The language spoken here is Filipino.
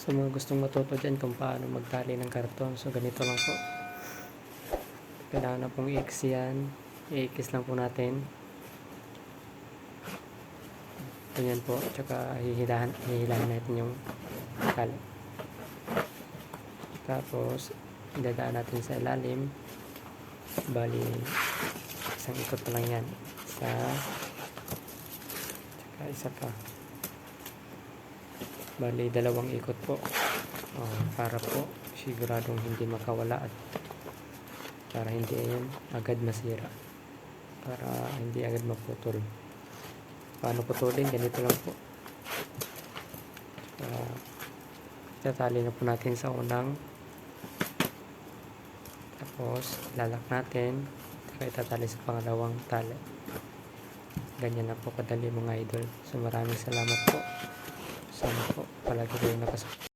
Sa mga gustong matuto dyan kung paano magtali ng karton. So, ganito lang po. Kailangan na pong i-X yan. I-X lang po natin. Ganyan po. Tsaka hihilahan, hihilahan natin yung tali. Tapos, idadaan natin sa ilalim. Bali, isang ikot lang yan. Isa. Tsaka isa pa. Bali, dalawang ikot po. Oh, para po siguradong hindi makawala at para hindi yan agad masira. Para hindi agad maputol. Paano putulin? Ganito lang po. Uh, tatali na po natin sa unang tapos lalak natin saka itatali sa pangalawang tali ganyan na po kadali mga idol so maraming salamat po sana po palagi kayo nakasupport